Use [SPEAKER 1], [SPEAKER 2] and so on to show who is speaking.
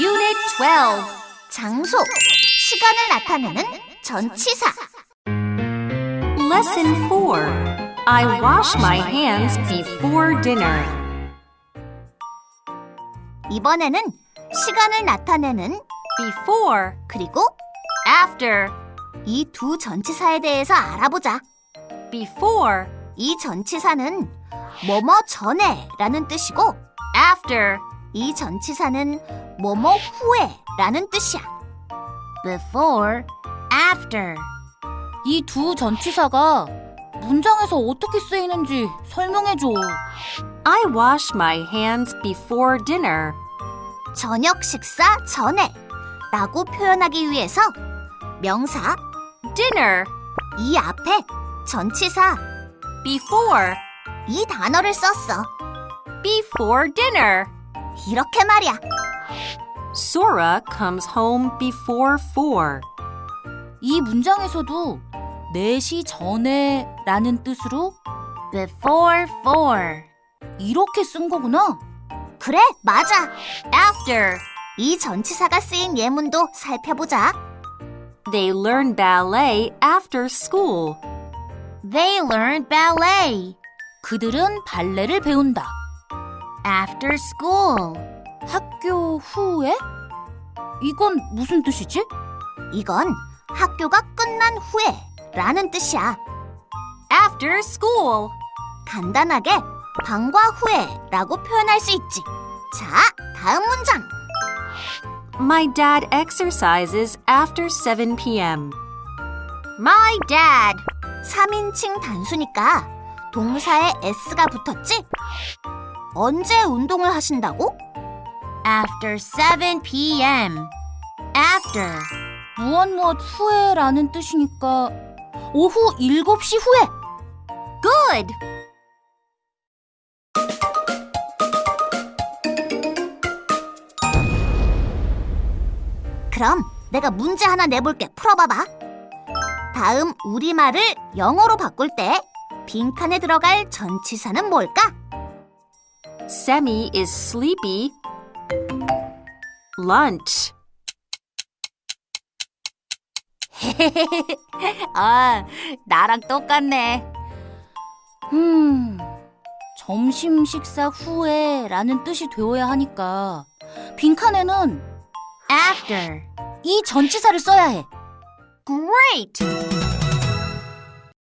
[SPEAKER 1] Unit 12 장소, 시간을 나타내는 전치사.
[SPEAKER 2] Lesson 4 I wash my hands before dinner.
[SPEAKER 1] 이번에는 시간을 나타내는
[SPEAKER 2] before
[SPEAKER 1] 그리고
[SPEAKER 2] after.
[SPEAKER 1] 이 두 전치사에 대해서 알아보자.
[SPEAKER 2] Before.
[SPEAKER 1] 이 전치사는 뭐뭐 전에 라는 뜻이고
[SPEAKER 2] after,
[SPEAKER 1] 이 전치사는 뭐뭐 후에 라는 뜻이야. before, after.
[SPEAKER 3] 이 두 전치사가 문장에서 어떻게 쓰이는지 설명해줘.
[SPEAKER 2] I wash my hands before dinner.
[SPEAKER 1] 저녁 식사 전에 라고 표현하기 위해서 명사
[SPEAKER 2] Dinner,
[SPEAKER 1] 이 앞에 전치사
[SPEAKER 2] before,
[SPEAKER 1] 이 단어를 썼어.
[SPEAKER 2] Before dinner.
[SPEAKER 1] 이렇게 말이야.
[SPEAKER 2] Sora comes home before 4.
[SPEAKER 3] 이 문장에서도 4시 전에 라는 뜻으로
[SPEAKER 1] before four.
[SPEAKER 3] 이렇게 쓴 거구나.
[SPEAKER 1] 그래, 맞아.
[SPEAKER 2] After,
[SPEAKER 1] 이 전치사가 쓰인 예문도 살펴보자.
[SPEAKER 2] they learn ballet after school.
[SPEAKER 1] They learn ballet
[SPEAKER 3] 그들은 발레를 배운다.
[SPEAKER 1] After school.
[SPEAKER 3] 학교 후에? 이건 무슨 뜻이지?
[SPEAKER 1] 이건 학교가 끝난 후에 라는 뜻이야.
[SPEAKER 2] After school.
[SPEAKER 1] 간단하게 방과 후에 라고 표현할 수 있지. 자, 다음 문장.
[SPEAKER 2] My dad exercises after 7 p.m.
[SPEAKER 1] My dad. 3인칭 단수니까 동사에 s가 붙었지? 언제 운동을 하신다고? After 7 p.m. After.
[SPEAKER 3] 무엇 무엇 후에 라는 뜻이니까 오후 7시 후에
[SPEAKER 1] Good. 그럼 내가 문제 하나 내볼게. 풀어봐봐. 다음 우리말을 영어로 바꿀 때 빈칸에 들어갈 전치사는 뭘까?
[SPEAKER 2] Semi is sleepy. Lunch.
[SPEAKER 3] 아, 나랑 똑같네. 음, 점심 식사 후에 라는 뜻이 되어야 하니까 빈칸에는
[SPEAKER 1] After.
[SPEAKER 3] 이 전치사를 써야 해.
[SPEAKER 1] Great.